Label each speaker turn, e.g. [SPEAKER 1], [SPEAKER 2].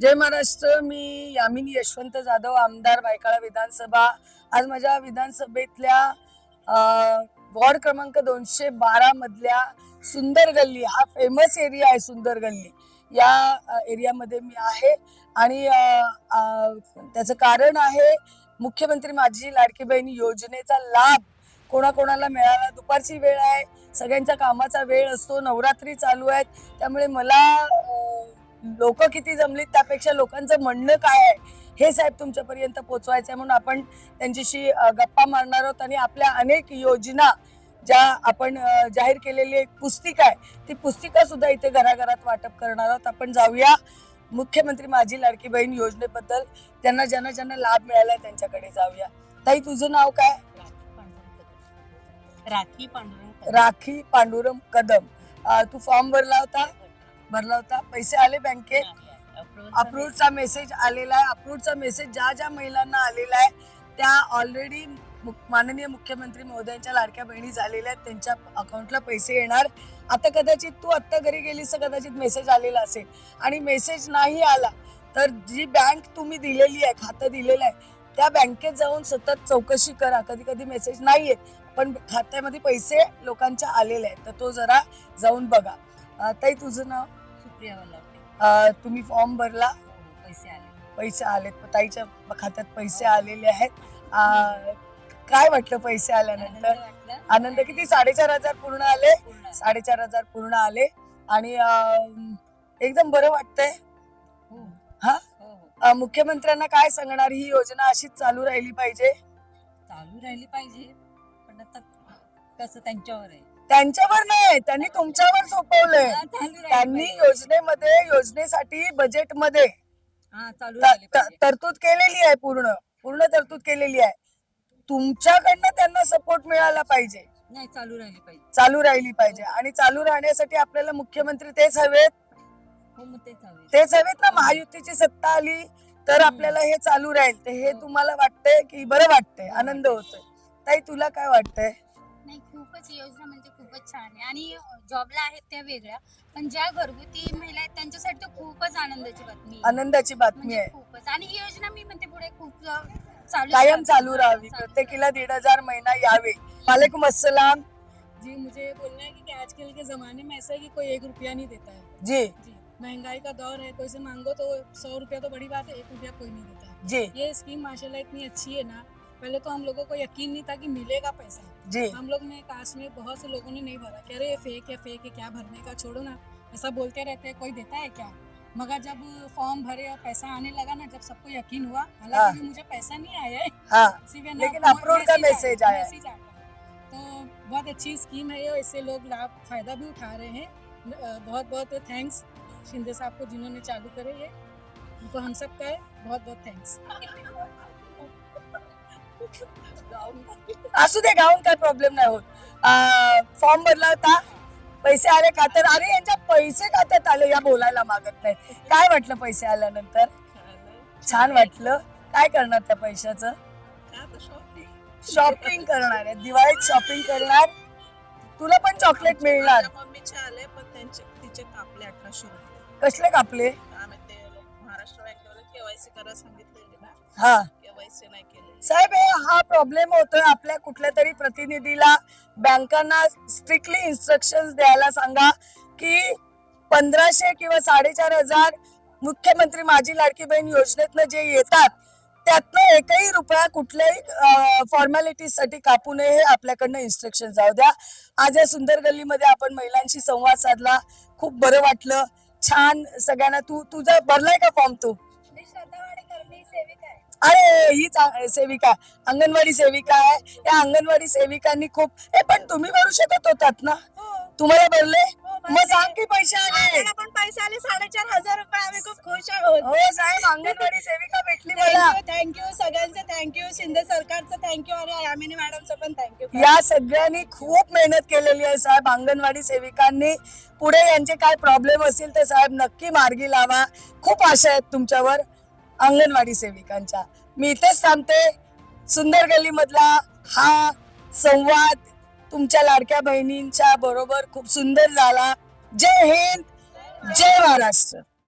[SPEAKER 1] जय महाराष्ट्र मी यामिनी यशवंत जाधव आमदार बायकाळा विधानसभा. आज माझ्या विधानसभेतल्या वॉर्ड क्रमांक दोनशे बारा मधल्या सुंदर गल्ली हा फेमस एरिया आहे सुंदर गल्ली. या एरियामध्ये मी आहे आणि त्याचं कारण आहे मुख्यमंत्री माझी लाडकी बहिणी योजनेचा लाभ. कोणाकोणाला मिळाला? दुपारची वेळ आहे सगळ्यांच्या कामाचा वेळ असतो नवरात्री चालू आहेत. त्यामुळे मला लोक किती जमलीत त्यापेक्षा लोकांचं म्हणणं काय आहे हे साहेब तुमच्यापर्यंत पोहोचवायचं आहे म्हणून आपण त्यांच्याशी गप्पा मारणार आहोत आणि आपल्या अनेक योजना ज्या आपण जाहीर केलेली एक पुस्तिका आहे ती पुस्तिका सुद्धा इथे घराघरात वाटप करणार आहोत. आपण जाऊया मुख्यमंत्री माझी लाडकी बहीण योजनेबद्दल. त्यांना ज्यांना ज्यांना लाभ मिळाला त्यांच्याकडे जाऊया. ताई तुझं नाव काय?
[SPEAKER 2] राखी पांडुरंग.
[SPEAKER 1] राखी पांडुरम कदम. तू फॉर्म भरला होता? भरला होता. पैसे आले बँकेत अप्रूव्हचा मेसेज आलेला आहे. अप्रूव्हचा मेसेज ज्या ज्या महिलांना आलेला आहे त्या ऑलरेडी माननीय मुख्यमंत्री महोदयांच्या लाडक्या बहिणी झालेल्या आहेत. त्यांच्या अकाउंटला पैसे येणार. आता कदाचित तू आत्ता घरी गेलीस तर कदाचित मेसेज आलेला असेल. आणि मेसेज नाही आला तर जी बँक तुम्ही दिलेली आहे खातं दिलेलं आहे त्या बँकेत जाऊन सतत चौकशी करा. कधी कधी मेसेज नाही येत पण खात्यामध्ये पैसे लोकांच्या आलेले आहेत. तर तो जरा जाऊन बघा. ताई तुझं नाव?
[SPEAKER 2] सुप्रिया
[SPEAKER 1] तुम्ही फॉर्म भरला?
[SPEAKER 2] पैसे आले.
[SPEAKER 1] पैसे आलेत. ताईच्या खात्यात पैसे आलेले आहेत. काय वाटलं पैसे आल्यानंतर. आनंद किती? साडेचार हजार पूर्ण आले. साडेचार हजार पूर्ण आले. आणि एकदम बरं वाटतंय.
[SPEAKER 2] हो.
[SPEAKER 1] हा?
[SPEAKER 2] हो, हो.
[SPEAKER 1] मुख्यमंत्र्यांना काय सांगणार? ही योजना अशीच चालू राहिली पाहिजे.
[SPEAKER 2] चालू राहिली पाहिजे. पण आता कसं त्यांच्यावर आहे?
[SPEAKER 1] त्यांच्यावर नाही त्यांनी तुमच्यावर सोपवलंय.
[SPEAKER 2] हा,
[SPEAKER 1] त्यांनी. योजनेमध्ये योजनेसाठी बजेटमध्ये
[SPEAKER 2] हा
[SPEAKER 1] त- त-. तरतूद केलेली आहे पूर्ण पूर्ण तरतूद केलेली आहे. तुमच्याकडनं त्यांना सपोर्ट मिळाला पाहिजे.
[SPEAKER 2] नाही चालू राहिली पाहिजे.
[SPEAKER 1] चालू राहिली पाहिजे. आणि चालू राहण्यासाठी आपल्याला मुख्यमंत्री तेच हवेत.
[SPEAKER 2] हो ते चालू आहे.
[SPEAKER 1] तेच हवेत ना महायुतीची सत्ता आली तर आपल्याला हे चालू राहील. तर हे तुम्हाला वाटतंय की बरं वाटतंय आनंद होतोय. ताई तुला काय वाटतंय?
[SPEAKER 3] नाही खूपच योजना म्हणजे खूपच छान आहे. आणि जॉबला आहेत त्या वेगळ्या पण ज्या घरगुती महिला आहेत त्यांच्यासाठी तर खूपच आनंदाची बातमी आहे.
[SPEAKER 1] आनंदाची बातमी
[SPEAKER 3] म्हणजे
[SPEAKER 1] आहे.
[SPEAKER 3] खूपच. आणि ही योजना मी म्हणते पुढे खूप अ, चालू
[SPEAKER 1] कायम चालू राहावी. प्रत्येकीला दीड हजार महिना यावे. वालेकुम अस्सलाम.
[SPEAKER 4] जी मुझे बोलना है कि, कि आजकल के ज़माने में ऐसा है कि कोई एक रुपया नहीं देता है।
[SPEAKER 1] जी।
[SPEAKER 4] जी महंगाई का दौर है कोई से मांगो तो सौ रुपया तो बड़ी बात है एक रुपया कोई नहीं देता है।
[SPEAKER 1] जी।
[SPEAKER 4] ये स्कीम माशाल्लाह इतनी अच्छी है ना पहले तो हम लोगों को यकीन नहीं था कि मिलेगा पैसा।
[SPEAKER 1] जी।
[SPEAKER 4] हम लोग में कास्ट में बहुत से लोगों ने नहीं भरा कह रहे ये फेक है फेक है क्या भरने का छोड़ो ना। ऐसा बोलते रहते हैं कोई देता है क्या? मगर जब फॉर्म भरे और पैसा आने लगा ना जब सबको यकीन हुआ हालाँकि
[SPEAKER 1] हाँ।
[SPEAKER 4] मुझे पैसा नहीं आया है।
[SPEAKER 1] हाँ लेकिन
[SPEAKER 4] ना-
[SPEAKER 1] अपलोड का मैसेज आया।
[SPEAKER 4] तो बहुत अच्छी स्कीम है ये और इससे लोग लाभ फ़ायदा भी उठा रहे हैं। बहुत बहुत थैंक्स शिंदे साहब को जिन्होंने चालू करे ये। उनको हम सब का है बहुत बहुत थैंक्स
[SPEAKER 1] असू दे गाऊन काय प्रॉब्लेम नाही होत. फॉर्म भरला होता. पैसे आले खात्यात. अरे यांच्या पैसे खात्यात आले. या बोलायला मागत नाही. काय वाटलं पैसे आल्यानंतर? छान वाटलं. काय करणार त्या पैशाचं? शॉपिंग करणार आहे. दिवाळीत शॉपिंग करणार. तुला पण चॉकलेट मिळणार.
[SPEAKER 5] माझ्या मम्मीचे आले पण त्यांचे तिचे कापले रुपये.
[SPEAKER 1] कसले कापले?
[SPEAKER 5] महाराष्ट्र बँकेवाले केवायसी करायला सांगितलेले ना.
[SPEAKER 1] हा.
[SPEAKER 5] केवायसी नाही केले
[SPEAKER 1] साहेब हे हा प्रॉब्लेम होतोय आपल्या कुठल्या तरी प्रतिनिधीला. बँकांना स्ट्रिक्टली इन्स्ट्रक्शन द्यायला सांगा की पंधराशे किंवा साडेचार हजार मुख्यमंत्री माझी लाडकी बहीण योजनेतनं जे येतात त्यातनं एकही रुपया कुठल्याही फॉर्मॅलिटीसाठी कापू नये हे आपल्याकडनं इन्स्ट्रक्शन जाऊ द्या. आज या सुंदर गल्लीमध्ये आपण महिलांशी संवाद साधला. खूप बरं वाटलं. छान. सगळ्यांना तू तुझा भरलाय का फॉर्म तू? अरे ही सेविका अंगणवाडी सेविका आहे. या अंगणवाडी सेविकांनी खूप हे पण तुम्ही भरू शकत होतात ना? तुम्हाला भरले? मग सांग की पैसे आले.
[SPEAKER 5] पण पैसे आले साडेचार हजार रुपये. आम्ही खूप खुश आहोत.
[SPEAKER 1] हो साहेब अंगणवाडी सेविका भेटली मला.
[SPEAKER 5] थँक्यू सगळ्यांचं थँक्यू शिंदे सरकारचं थँक्यू आणि यामिनी मॅडमचं पण थँक्यू
[SPEAKER 1] या सगळ्यांनी खूप मेहनत केलेली आहे साहेब. अंगणवाडी सेविकांनी. पुढे यांचे काय प्रॉब्लेम असतील तर साहेब नक्की मार्गी लावा. खूप आशा आहेत तुमच्यावर. अंगणवाडी सेविकांच्या. मी इथेच थांबते. सुंदर गल्ली मधला हा संवाद तुमच्या लाडक्या बहिणींच्या बरोबर खूप सुंदर झाला. जय हिंद. जय महाराष्ट्र.